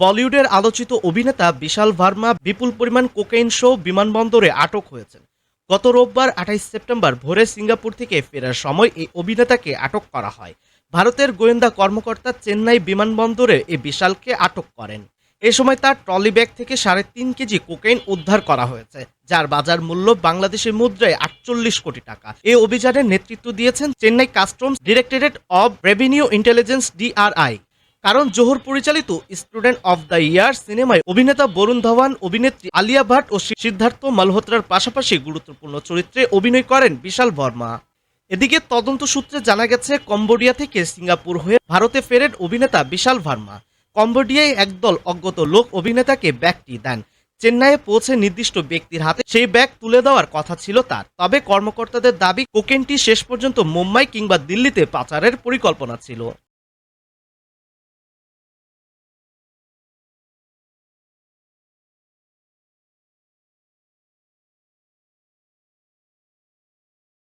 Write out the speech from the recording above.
বলিউডের আলোচিত অভিনেতা বিশাল ভার্মা বিপুল পরিমাণ কোকেইন সহ বিমানবন্দরে আটক হয়েছেন। গত রোববার আঠাইশ সেপ্টেম্বর ভোরে সিঙ্গাপুর থেকে ফেরার সময় এই অভিনেতাকে আটক করা হয়। ভারতের গোয়েন্দা কর্মকর্তা চেন্নাই বিমানবন্দরে এই বিশালকে আটক করেন। এ সময় তার ট্রলি ব্যাগ থেকে সাড়ে তিন কেজি কোকেইন উদ্ধার করা হয়েছে, যার বাজার মূল্য বাংলাদেশের মুদ্রায় আটচল্লিশ কোটি টাকা। এই অভিযানের নেতৃত্ব দিয়েছেন Chennai customs directorate of revenue intelligence DRI. কারণ জোহর পরিচালিত স্টুডেন্ট অফ দ্য ইয়ার সিনেমায় অভিনেতা বরুণ ধাওয়ান, অভিনেত্রী আলিয়া ভাট ও সিদ্ধার্থ মালহোত্রার পাশাপাশি গুরুত্বপূর্ণ চরিত্রে অভিনয় করেন বিশাল বর্মা। এদিকে তদন্ত সূত্রে জানা গেছে, কম্বোডিয়া থেকে সিঙ্গাপুর হয়ে ভারতে ফেরেন অভিনেতা বিশাল ভার্মা কম্বোডিয়ায় একদল অজ্ঞত লোক অভিনেতাকে ব্যাগটি দেন। চেন্নাইয়ে পৌঁছে নির্দিষ্ট ব্যক্তির হাতে সেই ব্যাগ তুলে দেওয়ার কথা ছিল তার। তবে কর্মকর্তাদের দাবি, কোকেনটি শেষ পর্যন্ত মুম্বাই কিংবা দিল্লিতে পাচারের পরিকল্পনা ছিল।